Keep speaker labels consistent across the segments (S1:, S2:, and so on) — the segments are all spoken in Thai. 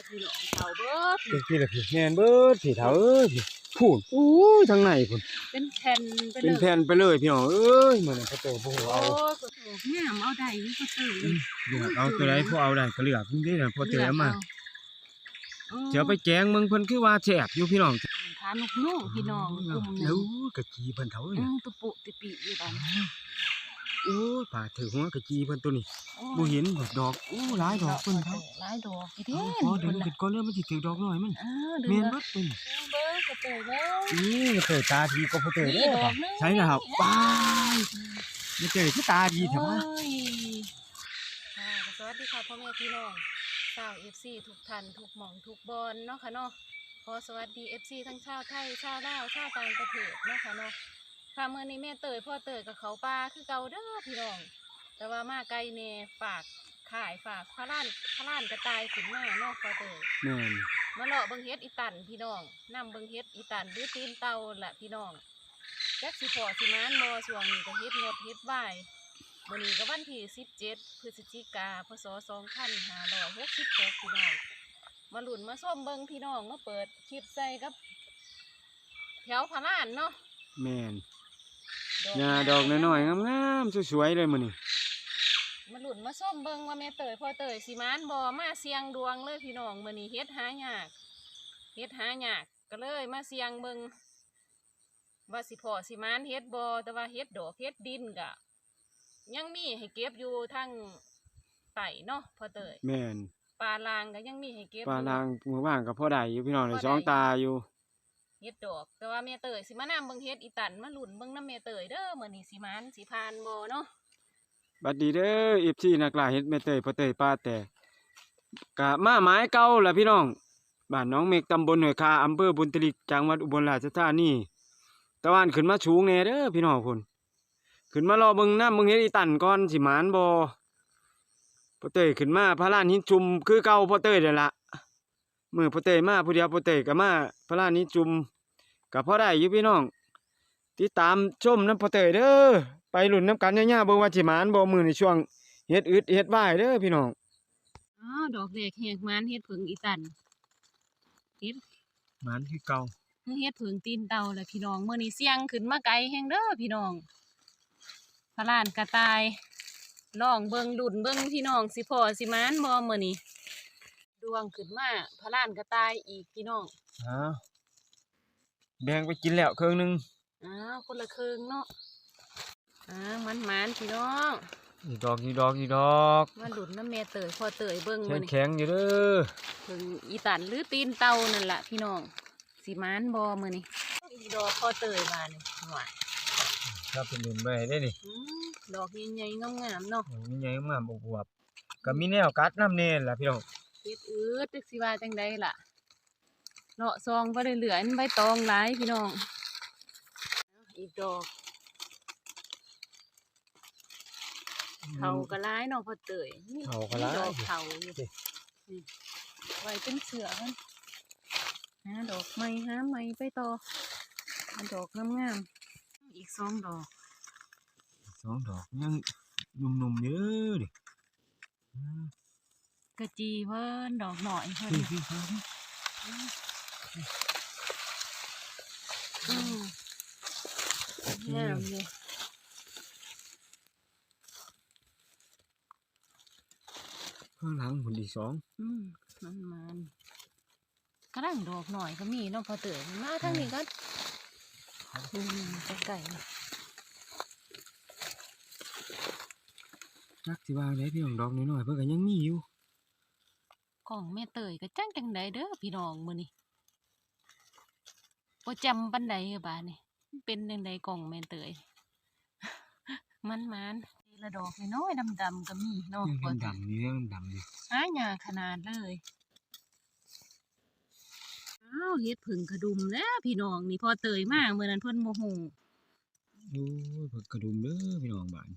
S1: แต่พี่น้องเฒ่าเบิด
S2: เป็นพี่ละพี่แม่นเบิดพี่เฒ่าเอ้ยพี่พูดอู้ยทางไหนพุ่น
S1: เป็นแผ่นไป
S2: เป็น
S1: เลย
S2: แผ่นไปเลยพี่น้องเอ้ยมื้อนั้นเขาเจอบ่ฮู้
S1: โอ้
S2: เอา
S1: ก็โอ้งามเอาได้นี่ก็ตื่น
S2: เลือกเอาตัวใดพอเอาได้ก็เลือกนี่น่ะพอเจอมา
S1: เออ
S2: เดี๋ยวไปแจงเมืองเพิ่นคือว่าแซ่บอยู่พี่น้อง
S1: ทานลูกนุ่งพี่น้องกลุ่มห
S2: แล้
S1: นึ
S2: ว
S1: ง
S2: กะจีเพิ่นเฒ่า
S1: อื
S2: เนี่ย
S1: มตุปุติปิอยู่บ้าน
S2: โอ้ยป่าถือหัวกะจีเพิ่นตัวนี้
S1: โอ้
S2: บ่เห็นดอกดอกโอ้หลายดอกเพิ่น
S1: เฒ่า
S2: เฒ่า
S1: หลายดอกพี่เด้
S2: พอเดี๋ยวมันขึ้นก่อนเด้อมันสิถือดอกน้อยมัน
S1: เออเดื
S2: แม่
S1: อนน
S2: เบิดตัวนี้
S1: เบิ่งก็เตยเบิ่ง
S2: นี่เปิดตาดีก็พอเจอ
S1: นี่
S2: เด้อ
S1: ดอ
S2: ป่ะ
S1: กหนึง
S2: ใช่แล้วครับว้ายไม่เจอที่ตาดีแถวว่า
S1: โอ้ยค่ะสวัสดีค่ะพ่อแม่พี่น้องชาว FC ทุกท่านทุกหม่องทุกบอลเนาะค่ะเนาะขอสวัสดี FC ทั้งชาวไทยชาวลาวชาวต่างประเทศเนาะค่ะเนาะ ค่ะมื้อนี้แม่เตยพ่อเตยกับเขาปลาคือเก่าเด้อพี่น้อง แต่ว่ามาไกลแน่ฝากขายฝากพระล้านพระล้านกระต่ายขึ้นมาเนาะพ่อเตย
S2: แม่น
S1: มาเลาะเบิงเฮ็ดอีตันพี่น้องนํเบิงเฮ็ดอีตันหรือตีนเตาแหละพี่น้องจักสิพอสิมานบ่ช่วงนี้ก็เฮ็ดงดเฮ็ดบ่ายมื้อนี้ก็วันที่17พฤศจิกาพศ2566พี่น้องมาลุ้นมาส้มเบิงพี่น้องมาเปิดคลิปใส่กับแถวพะลานเนาะ
S2: แม่น
S1: ดอก
S2: หญ้าดอกน้อยๆงามๆสวยๆเลยมื้อนี้
S1: มาลุ้นมาส้มเบิงว่าแม่เตยพ่อเตยสิมานบ่มาเสียงดวงเลยพี่น้องมื้อนี้เฮ็ดหายากเฮ็ดหายากก็เลยมาเสียงเบิงว่าสิพอสิมานเฮ็ดบอแต่ว่าเฮ็ดดอกเฮ็ดดินกะยังมีให้เก็บอยู่ทั้งไต่เนาะพอเตย
S2: แม่น
S1: ปลาลางก็ยังมีให้เก็บ
S2: ปลา
S1: อยู่
S2: ลางมือว่างก็พอได้อยู่พี่น้องได้
S1: พอได้
S2: สองตาอยู่
S1: เฮ็ดดอก แต่ว่าแม่เตยสิมานำเบิ่งเฮ็ดอีตันมาหลุนเบิ่งน้ำแม่เตยเด้อมื้อนี้สิมานสิพานบ่เนาะ
S2: บัดดีเด้อ FC นักล่าเฮ็ดแม่เตยพ่อเตยป้าแต่กะมาหมายเก่าล่ะพี่น้องบ้านน้องเมฆตำบลห้วยคาอำเภอบุญตลิกจังหวัดอุบลราชธานีตะวันขึ้นมาสูงแน่เด้อพี่น้องพุ่นขึ้นมารอเบิ่งน้ำเบิ่งเฮ็ดอีตันก่อนสิมานบ่พ่อเตยขึ้นมาพระลานหินจุ่มคือเก่าพ่อเตยนั่นล่ะ มื้อพ่อเตยมาผู้เดียวพ่อเตยก็มาพระลานหินจุ่มก็พอได้อยู่พี่น้องติดตามชมน้ำพอเตยเด้อไปลุ้นน้ำกันย่าๆเบิ่งว่าสิหมานบ่มื้อในช่วงเฮ็ดอึดเฮ็ดว่ายเด้อพี่น้อง
S1: อ๋อดอกแรกแหกมานเฮ็ดผึ่งอีตันเฮ็ด
S2: หมานคือเก่า
S1: เฮ็ดผึ่งตีนเตาแหละพี่น้องมื้อนี้เสียงขึ้นมาไกลแฮงเด้อพี่น้องพระลานกระต่ายลองเบิ่งดุนเบิ่งพี่น้องสิพอสิมานบ่มื้อนี้ ดวงขึ้นมาพระลานกระต่ายอีกพี่น้อง
S2: อ้าวแบ่งไปกินแล้วครึ่งหนึง
S1: อ้าวคนละครึ่งเนาะอ้าวมันมานๆพี่น้อง
S2: อีกดอกอีกดอกอีกดอก
S1: มาดุนน้ำแม่เตยพอเตยเบิ่ง
S2: แข็
S1: มื้องนี้
S2: แข็งอยู่เด้อ
S1: ผึ่งอีตันหรือตีนเตานั่นล่ะพี่น้องสิมานบ่มื้อนี้อีดอกพอเตยมานี่หวาน
S2: ครับเป็นรุ่นไปได้นี่
S1: อืมดอกใหญ่ๆงามๆเนาะ
S2: โอ้มีใหญ่งามอวบๆก็มีแนวกัดน้ำแน่ล่ะพี่น้อง
S1: เฮ็ดอืดจักสิว่าจังใดล่ะเลาะซองบ่ได้เหลืออันใบตองหลายพี่น้องเอาอีกดอกเขาก็หลายเนาะพอเตยนี่
S2: เขาก็หลาย
S1: มีดอกเขาอยู่
S2: นี่
S1: นี่ไว้เป็นเสือมันหาดอกไม้หาไม้ไปต่อหาดอกงามๆอีกสองดอก
S2: สองดอกยังหนุ่มๆอยู่เด้อดิอืม
S1: กระจีเพิ่นดอกหน่อยเพิ่น
S2: พี่พี่พี่
S1: อืมงามอยู่
S2: ข้างหลังหุ่นอีกสอง
S1: อืมมันมันกระดังดอกหน่อยก็มีเนาะพอเต๋อมาทางนี้ก็อืมไก่ๆ
S2: จักสิว่าได้พี่น้องดอกน้อยๆเพิ่นก็ยังมีอยู่
S1: กล่องแม่เตยก็จังจังใดเด้อพี่น้องมื้อนี้บ่จำปันใดเด้อบาดนี่มันเป็นจังใดกล่องแม่เตย มันมันทีละดอกน้อยๆดำๆก็มีเนาะ
S2: ยัง
S1: พอเตย
S2: ดำๆอยู่ยังดำอยู่
S1: หายากขนาดเลยอ้าวเฮ็ดผึ่งกระดุมแล้วพี่น้องนี่พอเตยมากเมื่อนั้นเพิ่นโมโห
S2: โอ้ยเพิ่นกระดุมเด้อพี่น้องบ้าน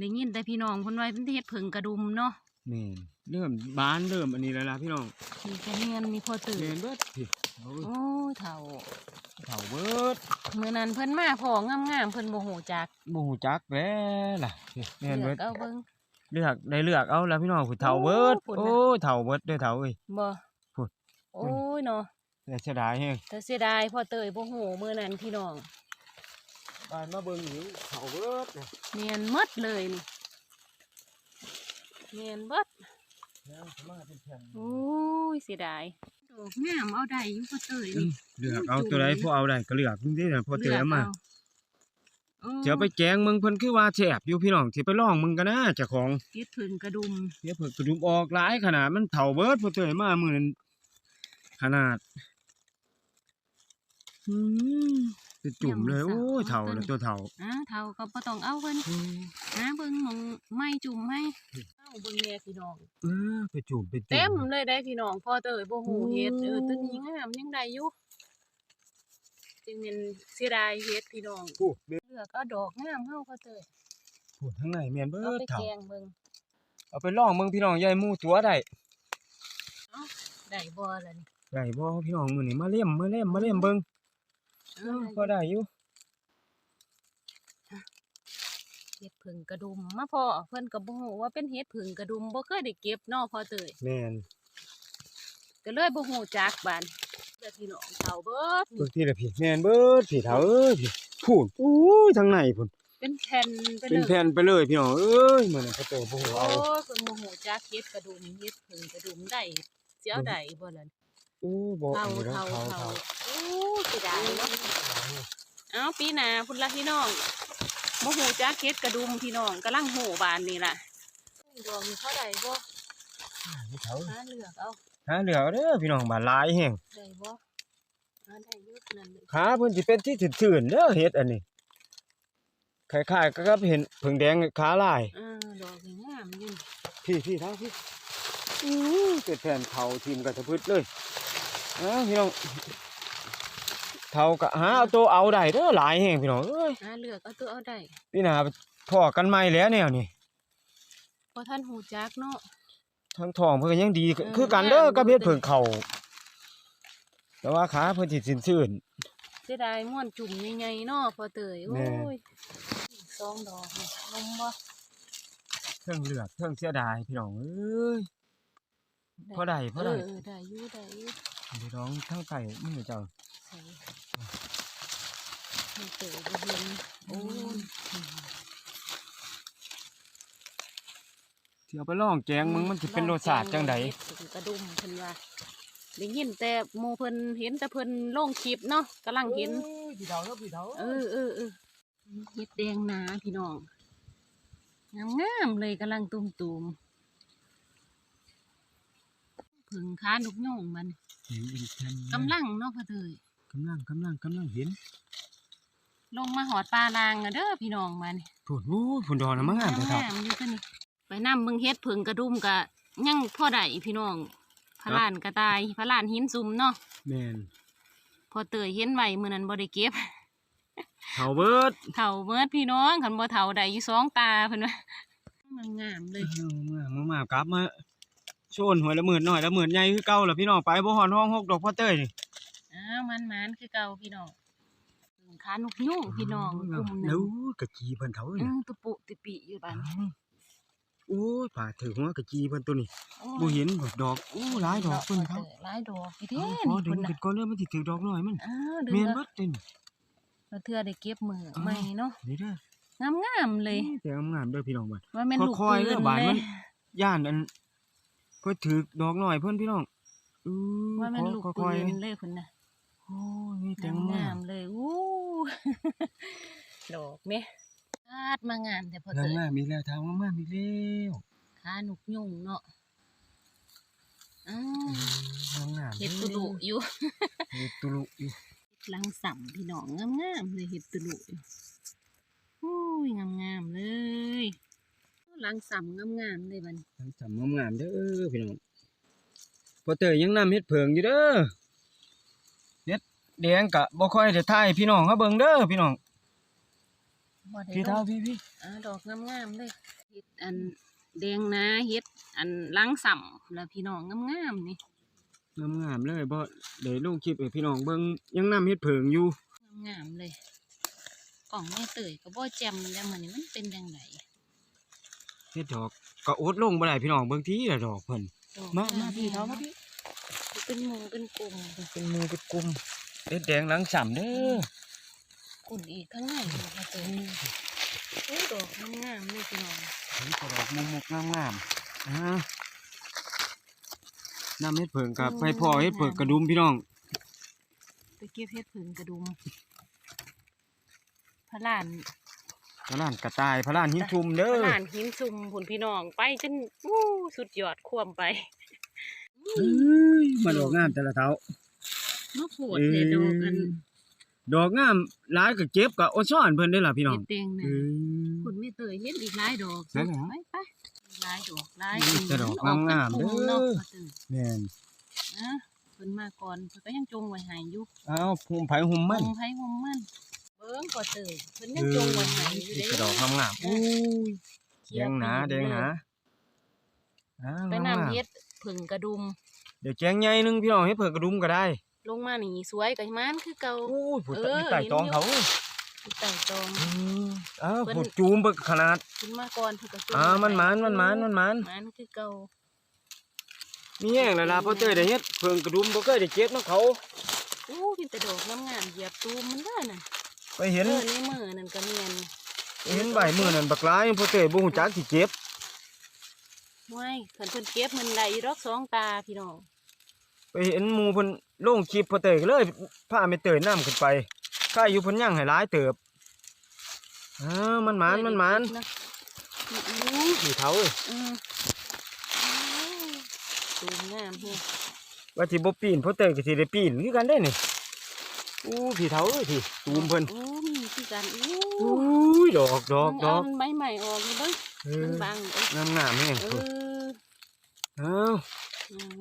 S1: ได้ยินแต่พี่น้องเพิ่นว่าเพิ่นเฮ็ดผึ่งกระดุมเนาะ
S2: แม่นเริ่มบานเริ่มอันนี้แล้วล่ะพี่น้อง
S1: นี่ก็เนียนนี่พอเตย
S2: แม่นเบิดพี่เอา
S1: โอ้ยเฒ่า
S2: เฒ่าเบิด
S1: เมื่อนั้นเพิ่นมาพองามๆเพิ่นบ่ฮู้จัก
S2: บ่ฮู้จักแล้วล่ะพี่แม่น
S1: เลื
S2: เบิ
S1: อ
S2: ด
S1: กเอาเบิ่ง
S2: เลือกได้เลือกเอาแล้วพี่น้องผู้เฒ่า
S1: โอ้
S2: เบิด
S1: พูดนะ
S2: โอ้เฒ่าเบิดเด้อเฒ่าเอ้ย
S1: บ่
S2: พูด
S1: โอ้ยเนาะ
S2: แต่เสียดายแฮง
S1: แต่เสียดายพ่อเตยบ่ฮู้มื้อนั้นพี่น้อง
S2: บ้านมาเบิ่งอยู่เฒ่าเบิด
S1: เนียนหมดเลยนี่เนียนเบิด
S2: แล้วมาเป็นแผ่น
S1: โอ้ยเสียดายดอกงามเอาได้อยู่พ่อเตยนี่
S2: เลือกเอาตัวใดพอเอาได้ก็เลือกจริงๆน่ะพอเจอมา
S1: เอ
S2: เดี๋ยวไปแกงมึงเพิ่นคือว่าแซ่บอยู่พี่น้องสิไปลองมึงกันนะเจ้าของ
S1: เฮ็ดผึ่งกระดุม
S2: เดี๋ยวเพิ่นกระดุมออกหลายขนาดมันเฒ่าเบิดพอเจอมามื้อนั้นขนาดอืม เป็นจุ่มเลยโอ้ยเฒ่าแล้วตัวเฒ่า
S1: อ้าเท่าก็บ่ต้องเอาเพิ่นหาเบิ่งหมองไม้จุ่มให้เอ้าเบิ่งแน่พี่น้อง
S2: เออไปจุ่มไปจุ่ม
S1: เต็มเลยได้พี่น้องพ่อเตยบ่ฮู้เฮ็ดเออตัวนี้งามยังได้อยู่จึงเป็นเสียดายเฮ็ดพี่น้อง
S2: พูดเบิด
S1: เลือกเอาดอกงามเฮาพ่อเตย
S2: พูดทั้งในแม่นเบิ
S1: เอา
S2: ด
S1: ไป
S2: เฒ่า
S1: แกงเบิ่ง
S2: เอาไปลองมึงพี่น้องยายหมู่ตัวได้
S1: ได้บ่ล่ะนี่
S2: ได้บ่พี่น้องมื้อนี้มาเล่มมาเล่มมาเล่มเบิ่ง
S1: เออ
S2: พอได้อยู่
S1: เฮ็ดผึ่งกระดุมมาพ่อเพิ่นก็บ่ฮู้ว่าเป็นเฮ็ดผึ่งกระดุมบ่เคยได้เก็บเนาะพ่อเตย
S2: แม่น
S1: ก็เลยบ่ฮู้จักบานเด้อพี่น้องเฒ่าเบิด
S2: เบิ่งทีละพี่แม่นเบิดพี่เฒ่าเอ้ยพี่พูดอู้ยทางในพุ่น
S1: เป็นแผ่นไป
S2: เป็น
S1: เลย
S2: แผ่นไปเลยพี่น้องเอ้ยมื้อนั้นพอเจอบ่ฮู้
S1: โอ้
S2: เอา
S1: ยเพิ่นบ่ฮู้จักเฮ็ดกระดุมเฮ็ดผึ่งกระดุมได้สิเอาได้บ่ล่ะ
S2: อู้บ่
S1: เฒ่า
S2: เอาแล้ว
S1: เฒ่า
S2: เฒ่า
S1: เฒ่า
S2: เฒ่า
S1: โอ้สิได้เนาะเอ้าปีหน้าพุ่นละพี่น้องบ่ฮู้จักเฮ็ดกระดุมพี่น้องกำลังฮู้บานนี่ล่ะดอกนี่เท่าใดบ่
S2: พี่เฒ่า
S1: หาเลือกเอา
S2: หาเหลือเด้อพี่น้องบ้านหลายแฮง
S1: ได้บ่หาได้อยู่นั่นเลย
S2: ขาเพิ่นสิเป็นที่ถื่นๆเด้อเฮ็ดอันนี้คล้ายๆกับเห็นผึ่งแดงขาลาย
S1: เออดอกนี่งามอยู่นี่
S2: พี่พี่ทางพี่อื้อเป็นแผ่นเฒ่าทีมกันทะพึดเลย เอ้าพี่น้องเฒ่าก็หาเอาตัวเอาได้เด้อหลายแฮงพี่น้องเอ้ย
S1: หาเลือกเอาตัวเอาได้
S2: พี่นาพอกันใหม่แล้วแนวนี่
S1: เพราะท่านฮู้จักเนาะ
S2: ทางทองเพิ่นก็ยังดี
S1: เออ
S2: คือกันเด้อ
S1: แม่น
S2: กับเฮ็ด
S1: อยู่
S2: เพิ่งเข้าแต่ว่าขาเพิ่นสิซื่น
S1: เสียดายม่วนจุ่มใหญ่ๆเนาะพอเตยโอ้
S2: แม่
S1: ยสองดอกนี่ลมบ่
S2: ๆเครื่องเลือดเครื่องเสียดายพี่น้องเอ้ยพอได้พอได้
S1: เออได้อยู่ได้อยู่
S2: เดี๋ยวน้องทั้งไก่มือเจ้า
S1: ใส่ให้เตยบ่เห็นโอ้ย
S2: สิเอาไปลองแกงมึงมันสิเป็นรสชาติจังได
S1: ลอแกงเฮ็ดกระดุมเพิ่นว่าได้ยินแต่หมู่เพิ่นเห็นแต่เพิ่นลงคลิปเนาะกำลังเห็น
S2: พี่เฒ่าเนาะพี่เฒ่า
S1: เออเออเออเฮ็ดแดงหนาพี่น้องงามๆเลยกำลังตุ่มๆผึ่งค้านกโยงมัน
S2: เห็นเป็นแผ่น
S1: กำลังเนาะพ่อเตย
S2: กำลังกำลังกำลังเห็น
S1: ลงมาหอดปลาลางอะเด้อพี่น้องมัน
S2: พูดโอ้ยพุ่นดอกน่ะมางามแต่เฒ่า
S1: งามๆอยู่ตัวนี้ไปนำเบิ่งเฮ็ดผึ่งกระดุมกะยังพ่อได้พี่น้องพระลานกระต่ายพระลานหินซุ่มเนาะ
S2: แม่น
S1: พอเตยเห็นไว้มื้อนั้นบ่ได้เก็บ
S2: เฒ่าเบิด
S1: เฒ่าเมิดพี่น้องคันบ่เฒ่าได้อยู่สองตาเพิ่นว่ามันงามเลย
S2: เมื่อมามากลับมา โชนหวยละหมื่นหน่อยละหมื่นใหญ่คือเก่าล่ะพี่น้องไปบ่ฮอดห้องหกดอกพ่อเต้ยนี่
S1: อ้าวมันมันคือเก่าพี่น้องผึ่งค้านกยูงพี่น้องกลุ่มหนึ
S2: แล้ว
S1: ง
S2: กะจีเพิ่นเฒ่า
S1: อื
S2: นี่
S1: อตุปุติปิอยู่บ้าน
S2: โอ้ยผ่าถึงหัวกะจีเพิ่นตัวนี้
S1: โอ้
S2: บ่เห็นดอกโอ้หลายดอกเพิ่นครับ
S1: หลายดอกพี่เด้
S2: พอ
S1: นี่
S2: ดึ
S1: เพิ่
S2: ง
S1: นน่ะ
S2: ขึ้นก่อนเด้อมันสิถือดอกน้อยมัน
S1: อ้าวดึง
S2: แม่น
S1: แล้ว
S2: เบิดเด้น
S1: แล้วเทื่อได้เก็บมือใหม่เนาะ
S2: นี่เด้องา
S1: มๆเลย
S2: แต่งามๆเด้อพี่น้องบัด
S1: ว่าแม่นลูก
S2: ค่อยๆ
S1: ปื
S2: เด้
S1: น
S2: อบาน
S1: เล
S2: มั
S1: ย
S2: นย่านอัน เพิ่นถือดอกน้อยเพิ่นพี่น้องอือ
S1: ว่าแม่นลูก
S2: ค่
S1: ปื
S2: อย
S1: นเลยเพิ่นน่ะ
S2: ๆโอ้ยมีแต่งางา
S1: มมๆเลยอู้ดอกแม่คาดมางามแต่พอ
S2: ๆ
S1: เตย
S2: งามๆมีแล้วทางงามๆมีแล้ว
S1: ค้านกยุงเนาะอ้า
S2: อื
S1: ว
S2: มงามๆ
S1: เห็ดตุลุอยู่
S2: เฮ็ดตุลุอยู่
S1: ลังสัมพี่น้องงามๆเลยเห็ดตุลุอยู่อุ้ยงามๆเลย ลังสัมงามๆเลยบัดน
S2: ทางสำงามๆเด้อพี่น้องพอเตยยังนำเฮ็ดเผิงอยู่เด้อเฮ็ดแดงกะบ่ค่อยได้ถ่ายให้พี่น้องเฮาเบิ่งเด้อพี่น้อง
S1: บ่ได้
S2: พี่
S1: ล
S2: เท่างพี่พี่
S1: อ่าดอกงามๆเลยเห็ดอันแดงนะเห็ดอันลังสัมแล้วพี่น้องงามๆนี่
S2: งามๆเลยบ่ได้ลงคลิปให้พี่น้องเบิ่งยังนำเฮ็ดเผิงอยู่
S1: งามๆเลยกล่องแม่เตยก็บ่แจ่มแล้วมื้อนี้มันเป็นจังได
S2: เฮ็ดดอกก็อดลงบ่ได้พี่น้องเบิ่งทีละดอกเพิ่น
S1: ดอก
S2: มามาพี่เท้ามาพี่
S1: เป็นหมู่เป็นกลุ่ม
S2: เป็นหมูเป็นกลุ่มเด็ดแดงหลังฉ่ำเด้อ
S1: กุ่นอีกข้างในดอกมาเต็มโอ้ยดอกงามๆเลยพี่น้อง
S2: เห็นแต่ดอกมุกมุกงามงามๆอ่าน้ำเฮ็ดเผิงกับไฟพอเฮ็ดเผิงกระดุมพี่น้อง
S1: ไปเก็บเห็ดผึ่งกระดุมพระลาน
S2: พระลานกระต่ายพระลานหินชุมเด้
S1: พ
S2: อ
S1: ระลานหินซุ่มผุนพี่น้องไปจนอู้สุดยอดควมไป
S2: เอ้ยมาดอกงามแต่ละเท้า
S1: มะโพดเนี่ยดอกอัน
S2: ดอกงามหลายก็เก็บก็อดซ่อนเพิ่นได้อล่ะพี่น้อง
S1: เห็ดแดง
S2: เอ
S1: น่ะ
S2: อ
S1: คุณไม่เตยเห็ดอีกหลายดอก
S2: ใช่เหรอ
S1: ไปไปหลายดอกหลาย
S2: อืมแต่ดอกงามๆเด้อ
S1: เนาะมาเตย
S2: แม่น
S1: นะเพิ่นมาก่อนเพิ่นก็ยังจงไว้ให้อยู่
S2: อ้าวภูมิไผหุมมัน
S1: หงไผหงมัน เบิ่งก็เตยเพิ่นยังจงไว้ให้อยู่
S2: นี่
S1: เด้
S2: กระดอกงามๆอู้ยแดงหนาแดงหนาอ่า
S1: ไป
S2: งาม
S1: นำ
S2: ๆ
S1: เฮ็ดผึ่งกระดุม
S2: เดี๋ยวแกงใหญ่หนึงพี่น้องให้เพิ่นกระดุมก็ได้
S1: ลงมานี่สวยกับมันคือเก่า
S2: โอ้ยผู้
S1: เอ
S2: ตะ
S1: อ
S2: มีไต่ตองเขา
S1: ติดไต่ตอง
S2: อืมอ้าว
S1: เพิ่น
S2: ผู้จูมเบิกขนาด
S1: ขึ้นมาก่อนเพิ่นก็จง
S2: อ่ามันหมาน
S1: ไว้
S2: มันหมานมันหมาน
S1: มันคือเก่า
S2: มีแห้งแล้วล่ะพ่อเต้ยได้เฮ็ดเพิ่งกระดุมบ่เคยได้เก็บนํเขา
S1: อู้เห็นแต่ดอกงามๆเหยียบตูมมันได้น่ะ
S2: ไปเห็น
S1: เออในมือนั่นก็แม่น
S2: เห็นใบมือนั่นบักหลายพ่อเต้ยบ่ฮู้จักสิเก็บ
S1: ห้วยคันเพิ่นเก็บมันได้อีดอกสองตาพี่น้อง
S2: ไปเห็นหมู่เพิ่นลงคลิปพ่อเต้ยก็เลยพาแม่เต้ยนํขึ้นไปข้าอยู่เพิ่นยังให้หลายเติบอ่ามันหมานมันหมาน
S1: นะอู้
S2: พี่เฒ่าเอ้ย
S1: อืมตูมงามเฮ้ย
S2: ว่าสิบ่ปีนพ่อเต้ยก็สิได้ปีนคือกันได้นี่ อู้พี่เฒ่าเอ้ยพี่ตูมเพิ่น
S1: โอ้มีคือกันอู้
S2: อุ้ยดอกดอกดอก
S1: มันใบใหม่ออกนี่เบิ่ง
S2: เอ
S1: มัน
S2: อ
S1: บังเอ้ย
S2: งามงามๆแม่ง
S1: เอ
S2: พุ่น
S1: อ
S2: เอ้า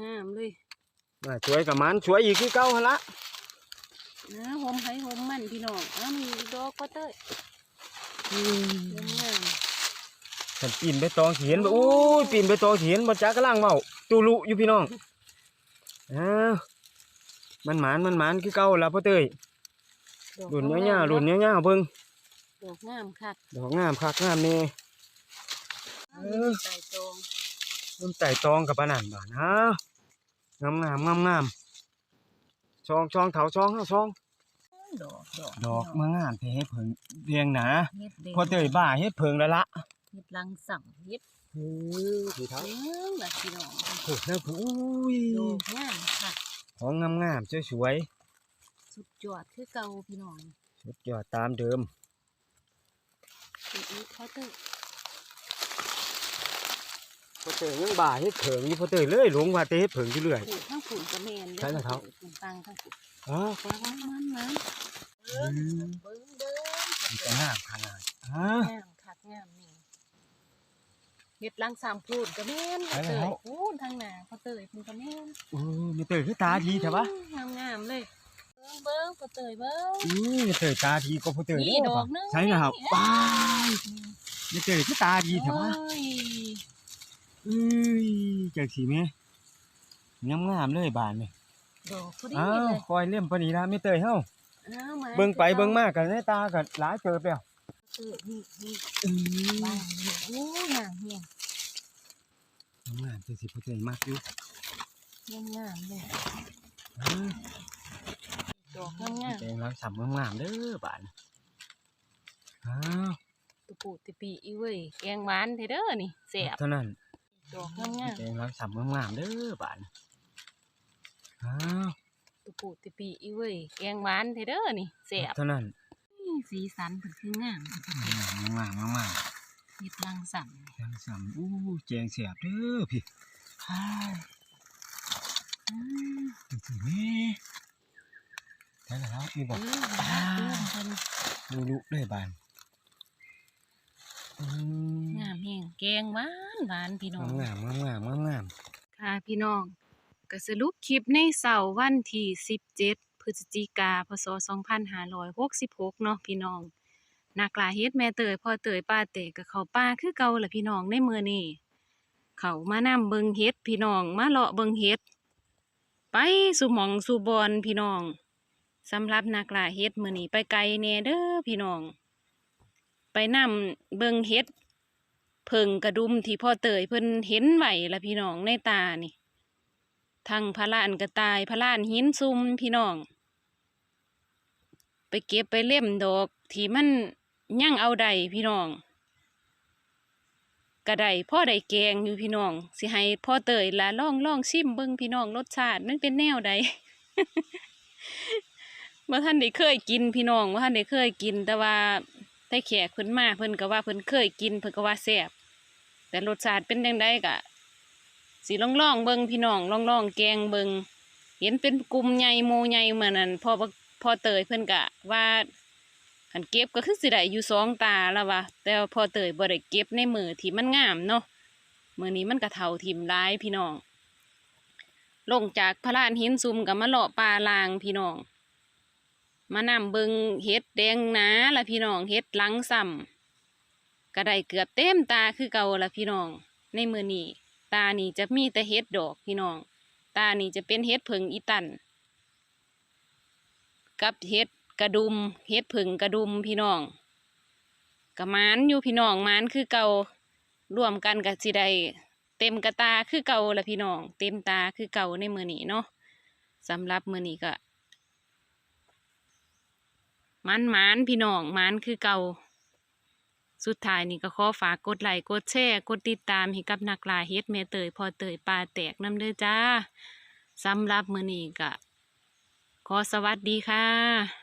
S2: งา
S1: มเลย
S2: มาสวยกับมันสวยอีกคือเก่าหั่นละ
S1: นะหอมไผ่หอมมันพี่น้องอ้ามีอีกดอกก็เต้ยงาม
S2: ฉันปีนไปตองสิเห็นบ่โอ้ยปีนไปตองสิเห็นบ่จักกำลังเว้าตูลุอยู่พี่น้องอ้าว มันหมานมันหมานคือเก่าล่ะพ่อเต้ย
S1: ๆดอก
S2: รุ่นยาวๆรุ่นยาวๆเบิ่ง
S1: ดอกงามคัก
S2: ดอกงามคักงามแน่เออ
S1: ใส่ตรง
S2: ต้นไต่ตองกับปานนั่นบาดนะงามงามงามงามช่องช่องเถาช่องเฮาช่อง
S1: ดอกดอก
S2: ดอกมางามแท้เพิ่งเรียงหนา
S1: เฮ็ดแดง
S2: พ่อเต้ยบ้าเฮ็ดเพิ่งแล้วละ
S1: เฮ็ดลังสั่งเฮ็ด
S2: เออพี่เฒ่า
S1: เลี้ยงล่ะพี่น้อง
S2: โอ้แล้วผู้อุ้ย
S1: ดอกงามคัก
S2: ของงามๆสวย
S1: สุดยอดคือเก่าพี่น้อง
S2: ๆสุดยอดตามเดิม
S1: อีกอีกเขาเต้ย
S2: พ่อเตยยังบ่าเฮ็ดเผิงนี่พ่อเตยเลยหลงว่าแต่เฮ็ดเผิงอยู่เรื่อย
S1: ผูกทั้งผูกกระแมน
S2: ใช่แล้วครับ
S1: ผูกตังทั้งผูก
S2: อ๋อ
S1: ฟ้ามันมันเออเบิ้งเบิ้ง
S2: มันจะงามขนาดอ่างา
S1: มคักงามนี่ เฮ็ดลังสามพูดกระแมน
S2: ใช่
S1: เขา
S2: แล้ว
S1: เตยพูนทางหน้าเขาเตยเป็นกระแมน
S2: โอ้มีเตยคือตาดีแท้ปะ
S1: งามงามๆเลยเบิ้งเบิ้งเขาเตยเบิ้ง
S2: อือมีเตยตาดีก็พ่อเตย
S1: นี่
S2: เด้
S1: ด
S2: อ
S1: อกหนึง
S2: ใช่แล้วครับว้ายมีเตยคือตาดีแท้ปะ
S1: โอ้ย
S2: อุ้ยจังสิแม่งามๆเลยบานนี่
S1: ดอกพอดี
S2: อ้า
S1: เล
S2: วยคอยเล่มปานนี้ละมีเตยเฮา
S1: อ้าวมา
S2: เบิ่งไปเบิ่งมากันในตาก็หลายเติบแล้ว
S1: เออนี่นี่
S2: อือ
S1: บ้านนี่โอ้งามเฮีย
S2: งามจังสิพ่อเตยมักอยู่
S1: งามงามๆเลย
S2: อ้า
S1: ดอกงามงาม
S2: แดงรักสำงามๆเด้อบานอ้าว
S1: ๆตุปูติปีอีเว้ยแกงหวานเด้อเด้อนี่แซ่บ
S2: เท่านั้น
S1: ดอกงามงาม
S2: แดงรักสำงามๆเด้อบานอ้าว
S1: ตุปูติปีอีเว้ยแกงหวานเด้อเด้อนี่แซ่บ
S2: เท่านั้น
S1: นี่ สีสันเพิ่นคืองาม
S2: งามงามงาม
S1: เฮ็ดรังสั่ง
S2: แดงสำอู้แจงเสียบเด้อพี่อ้าย
S1: อืม
S2: จังสิแม่ใช่แล้วมี
S1: เอ
S2: บอก
S1: อหวานเพิ่น
S2: ดูลุเลยบานอืม
S1: งามแฮงแกงหวานหวานพี่น้อง
S2: งามงามงามงามงาม
S1: ค่ะพี่น้องก็สรุปคลิปในเสาร์วันที่17 พฤศจิกาพศ2566เนาะพี่น้องนักลาเฮ็ดแม่เตยพ่อเตยป้าเตยก็เขาป่าคือเก่าล่ะพี่น้องในมือนี้เขามานำเบิงเฮ็ดพี่น้องมาเลาะเบิงเฮ็ด ไปสู่หมองสู่บอนพี่น้องสำหรับนักลาเฮ็ดมือนี้ไปไกลแน่เด้อพี่น้อง ไปนำเบิงเฮ็ดเพิงกระดุมที่พ่อเตยเพิ่นเห็นไหวละพี่น้องในตานี่ ทั้งพระลานกระต่ายพระลานหินซุมพี่น้อง ไปเก็บไปเล่มดอกที่มันยั่งเอาใดพี่น้องกระไดพ่อไดแกงอยู่พี่น้อง สิให้พ่อเตยละล่องล่องชิมเบิ่งพี่น้องรสชาติมันเป็นแนวใดบ่ท่านได้เคยกินพี่น้องบ่ท่านได้เคยกิน แต่ว่าได้แขกเพิ่นมาเพิ่นก็ว่าเพิ่นเคยกินเพิ่นก็ว่าแซ่บแต่รสชาติเป็นจังไดก็ สิลองลองเบิงพี่น้องลองลองแกงเบิงเห็นเป็นกลุ่มใหญ่โมใหญ่เหมือนนั้นพอพอเตยเพิ่อนก็ว่าคันเก็บก็คือสิได้อยู่สองตาแล้วว่าแต่พอเตยบ่ได้เก็บในมือที่มันงามเนาะมือนี้มันก็เทาทิมหลายพี่น้อง ลงจากพระลานหินซุ่มกับมาเลาะป่าลางพี่น้อง มานำเบิงเห็ดแดงหนาละพี่น้องเห็ดหลังซ้ำก็ได้เกือบเต็มตาคือเก่าละพี่น้อง ในมือนี้ ตานี่จะมีแต่เห็ดดอกพี่น้อง ตานี่จะเป็นเห็ดผึ่งอีตันกับเห็ดกระดุมเห็ดผึ่งกระดุมพี่น้องกระมานอยู่พี่น้องมานคือเก่ารวมกันกับสิได้เต็มกระตาคือเก่าละพี่น้อง เต็มตาคือเก่าในมือนี้เนาะสำหรับมือนี้ก็มันมานพี่น้องมานคือเก่า สุดท้ายนี่ก็ขอฝากกดไลค์กดแชร์กดติดตามให้กับนักล่าเฮ็ดแม่เตยพอเตยปลาแตกน้ำเด้อจ้าสำหรับมื้อนี้ก็ขอสวัสดีค่ะ